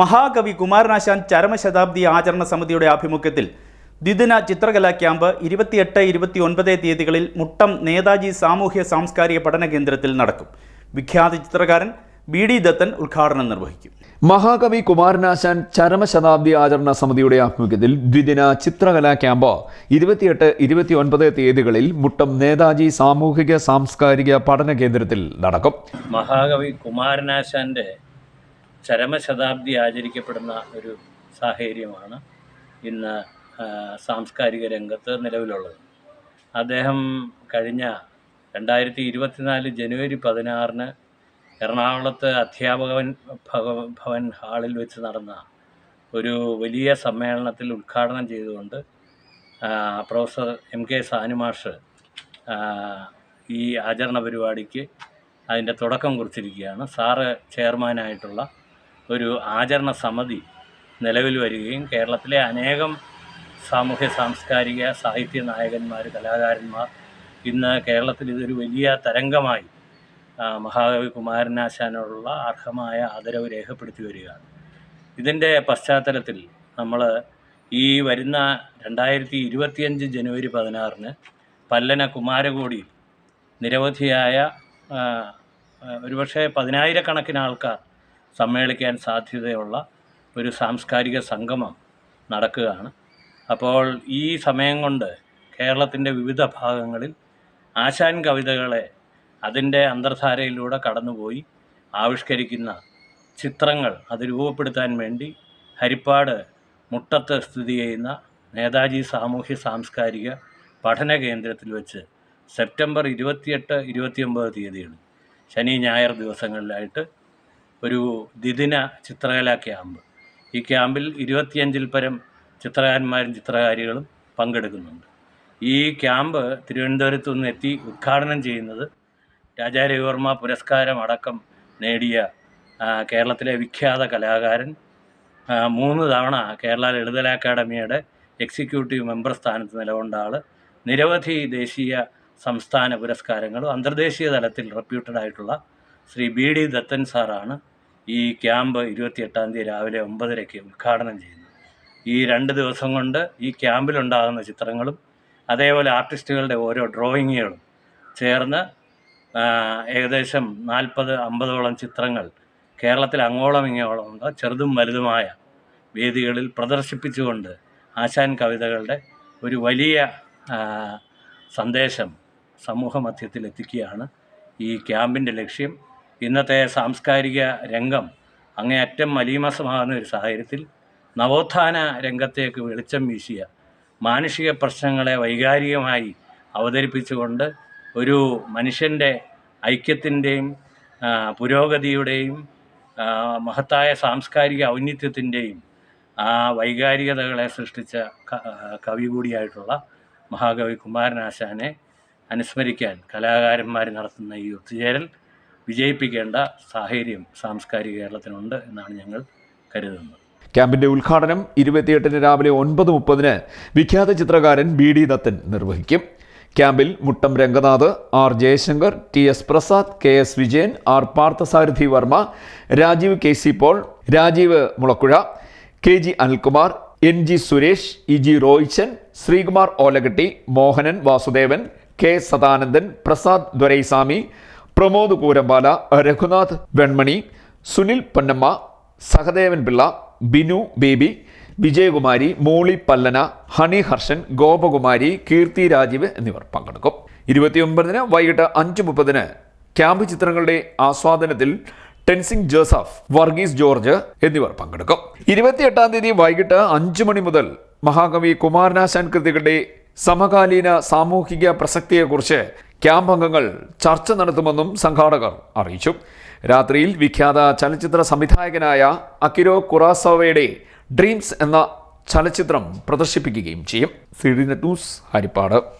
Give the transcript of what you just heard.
മഹാകവി കുമാരനാശാൻ ചരമശതാബ്ദി ആചരണ സമിതിയുടെ ആഭിമുഖ്യത്തിൽ ദ്വിദിന ചിത്രകലാ ക്യാമ്പ് ഇരുപത്തിയെട്ട് ഇരുപത്തി ഒൻപത് തീയതികളിൽ മുട്ടം നേതാജി സാമൂഹ്യ സാംസ്കാരിക പഠന കേന്ദ്രത്തിൽ നടക്കും. വിഖ്യാത ചിത്രകാരൻ ബി ഡി ദത്തൻ ഉദ്ഘാടനം നിർവഹിക്കും. മഹാകവി കുമാരനാശാൻ ചരമശതാബ്ദി ആചരണ സമിതിയുടെ ആഭിമുഖ്യത്തിൽ ദ്വിദിന ചിത്രകലാ ക്യാമ്പ് ഇരുപത്തിയെട്ട് ഇരുപത്തി ഒൻപത് തീയതികളിൽ മുട്ടം നേതാജി സാമൂഹിക സാംസ്കാരിക പഠന കേന്ദ്രത്തിൽ നടക്കും. മഹാകവി കുമാരനാശാന്റെ ചരമശതാബ്ദി ആചരിക്കപ്പെടുന്ന ഒരു സാഹചര്യമാണ് ഇന്ന് സാംസ്കാരിക രംഗത്ത് നിലവിലുള്ളത്. അദ്ദേഹം കഴിഞ്ഞ രണ്ടായിരത്തി ഇരുപത്തിനാല് ജനുവരി പതിനാറിന് എറണാകുളത്ത് അധ്യാപകൻ ഭവൻ ഹാളിൽ വെച്ച് നടന്ന ഒരു വലിയ സമ്മേളനത്തിൽ ഉദ്ഘാടനം ചെയ്തുകൊണ്ട് പ്രൊഫസർ എം കെ സാനുമാഷ് ഈ ആചരണ പരിപാടിക്ക് അതിന്റെ തുടക്കം കുറിച്ചിരിക്കുകയാണ്. സാറ് ചെയർമാനായിട്ടുള്ള ഒരു ആചരണ സമിതി നിലവിൽ വരികയും കേരളത്തിലെ അനേകം സാമൂഹ്യ സാംസ്കാരിക സാഹിത്യ നായകന്മാർ കലാകാരന്മാർ ഇന്ന് കേരളത്തിൽ ഇതൊരു വലിയ തരംഗമായി മഹാകവി കുമാരനാശാനോടുള്ള അർഹമായ ആദരവ് രേഖപ്പെടുത്തി വരികയാണ്. ഇതിന്റെ പശ്ചാത്തലത്തിൽ നമ്മൾ ഈ വരുന്ന രണ്ടായിരത്തി ഇരുപത്തിയഞ്ച് ജനുവരി പതിനാറിന് പല്ലന കുമാരകോടിയിൽ നിരവധിയായ ഒരുപക്ഷെ പതിനായിരക്കണക്കിന് ആൾക്കാർ സമ്മേളിക്കാൻ സാധ്യതയുള്ള ഒരു സാംസ്കാരിക സംഗമം നടക്കുകയാണ്. അപ്പോൾ ഈ സമയം കൊണ്ട് കേരളത്തിന്റെ വിവിധ ഭാഗങ്ങളിൽ ആശാൻ കവിതകളെ അതിന്റെ അന്തർധാരയിലൂടെ കടന്നുപോയി ആവിഷ്കരിക്കുന്ന ചിത്രങ്ങൾ അത് രൂപപ്പെടുത്താൻ വേണ്ടി ഹരിപ്പാട് മുട്ടത്ത് സ്ഥിതി ചെയ്യുന്ന നേതാജി സാമൂഹ്യ സാംസ്കാരിക പഠന കേന്ദ്രത്തിൽ വെച്ച് സെപ്റ്റംബർ ഇരുപത്തിയെട്ട് ഇരുപത്തിയൊമ്പത് തീയതിയാണ്. ശനി ഞായർ ദിവസങ്ങളിലായിട്ട് ഒരു ദ്വിദിന ചിത്രകലാ ക്യാമ്പ്. ഈ ക്യാമ്പിൽ ഇരുപത്തിയഞ്ചിൽ പരം ചിത്രകാരന്മാരും ചിത്രകാരികളും പങ്കെടുക്കുന്നുണ്ട്. ഈ ക്യാമ്പ് തിരുവനന്തപുരത്ത് നിന്ന് എത്തി ഉദ്ഘാടനം ചെയ്യുന്നത് രാജാരവിവർമ്മ പുരസ്കാരം അടക്കം നേടിയ കേരളത്തിലെ വിഖ്യാത കലാകാരൻ. മൂന്ന് തവണ കേരള ലളിതല അക്കാദമിയുടെ എക്സിക്യൂട്ടീവ് മെമ്പർ സ്ഥാനത്ത് നിലകൊണ്ട ആൾ നിരവധി ദേശീയ സംസ്ഥാന പുരസ്കാരങ്ങളും അന്തർദേശീയ തലത്തിൽ റെപ്യൂട്ടഡ് ആയിട്ടുള്ള ശ്രീ ബി ഡി ദത്തൻ സാറാണ് ഈ ക്യാമ്പ് ഇരുപത്തിയെട്ടാം തീയതി രാവിലെ ഒമ്പതരയ്ക്ക് ഉദ്ഘാടനം ചെയ്യുന്നത് ഈ രണ്ട് ദിവസം കൊണ്ട് ഈ ക്യാമ്പിലുണ്ടാകുന്ന ചിത്രങ്ങളും അതേപോലെ ആർട്ടിസ്റ്റുകളുടെ ഓരോ ഡ്രോയിങ്ങുകളും ചേർന്ന് ഏകദേശം നാൽപ്പത് അമ്പതോളം ചിത്രങ്ങൾ കേരളത്തിൽ അങ്ങോളം ഇങ്ങോളം ഉണ്ട് ചെറുതും വലുതുമായ വേദികളിൽ പ്രദർശിപ്പിച്ചുകൊണ്ട് ആശാൻ കവിതകളുടെ ഒരു വലിയ സന്ദേശം സമൂഹ മധ്യത്തിൽ എത്തിക്കുകയാണ് ഈ ക്യാമ്പിന്റെ ലക്ഷ്യം. ഇന്നത്തെ സാംസ്കാരിക രംഗം അങ്ങേയറ്റം മലീമസമാകുന്ന ഒരു സാഹചര്യത്തിൽ നവോത്ഥാന രംഗത്തേക്ക് വെളിച്ചം വീശിയ മാനുഷിക പ്രശ്നങ്ങളെ വൈകാരികമായി അവതരിപ്പിച്ചുകൊണ്ട് ഒരു മനുഷ്യന്റെ ഐക്യത്തിന്റെയും പുരോഗതിയുടെയും മഹത്തായ സാംസ്കാരിക ഔന്നിത്യത്തിന്റെയും ആ വൈകാരികതകളെ സൃഷ്ടിച്ച കവി കൂടിയായിട്ടുള്ള മഹാകവി കുമാരനാശാനെ അനുസ്മരിക്കാൻ കലാകാരന്മാർ നടത്തുന്ന ഈ ഒത്തുചേരൽ വിജയിപ്പിക്കേണ്ട സാഹചര്യം സാംസ്കാരിക കേരളത്തിനുണ്ട് എന്നാണ് ഞങ്ങൾ കരുതുന്നത്. ക്യാമ്പിന്റെ ഉദ്ഘാടനം ഇരുപത്തിയെട്ടിന് രാവിലെ ഒൻപത് മുപ്പതിന് വിഖ്യാത ചിത്രകാരൻ ബി ഡി ദത്തൻ നിർവഹിക്കും. ക്യാമ്പിൽ Muttam Ranganath R Jayashankar T S Prasad K S Vijayan R Parthasarathy Varma Rajeev K C Paul Rajeev Mulakuzha K G Anilkumar N G Suresh E G Roychan Sreekumar Olagatti Mohanan Vasudevan K Sadanandan Prasad Doraiswamy Pramod Koorampala Raghunath Venmani Sunil Ponnamma Sahadevan Pillai Binu Baby Vijayakumari Moly Pallana Honey Harshan Gopakumari Keerthi Rajeev എന്നിവർ പങ്കെടുക്കും. ഇരുപത്തിയൊമ്പതിന് വൈകിട്ട് അഞ്ച് മുപ്പതിന് camp ചിത്രങ്ങളുടെ ആസ്വാദനത്തിൽ Tenzing Joseph Varghese George എന്നിവർ പങ്കെടുക്കും. ഇരുപത്തിയെട്ടാം തീയതി വൈകിട്ട് അഞ്ചു മണി മുതൽ മഹാകവി കുമാരനാശാൻ കൃതികളുടെ സമകാലീന സാമൂഹിക പ്രസക്തിയെക്കുറിച്ച് ക്യാമ്പ് അംഗങ്ങൾ ചർച്ച നടത്തുമെന്നും സംഘാടകർ അറിയിച്ചു. രാത്രിയിൽ വിഖ്യാത ചലച്ചിത്ര സംവിധായകനായ അക്കിരോ കുറാസോവയുടെ ഡ്രീംസ് എന്ന ചലച്ചിത്രം പ്രദർശിപ്പിക്കുകയും ചെയ്യും. C news Haripad.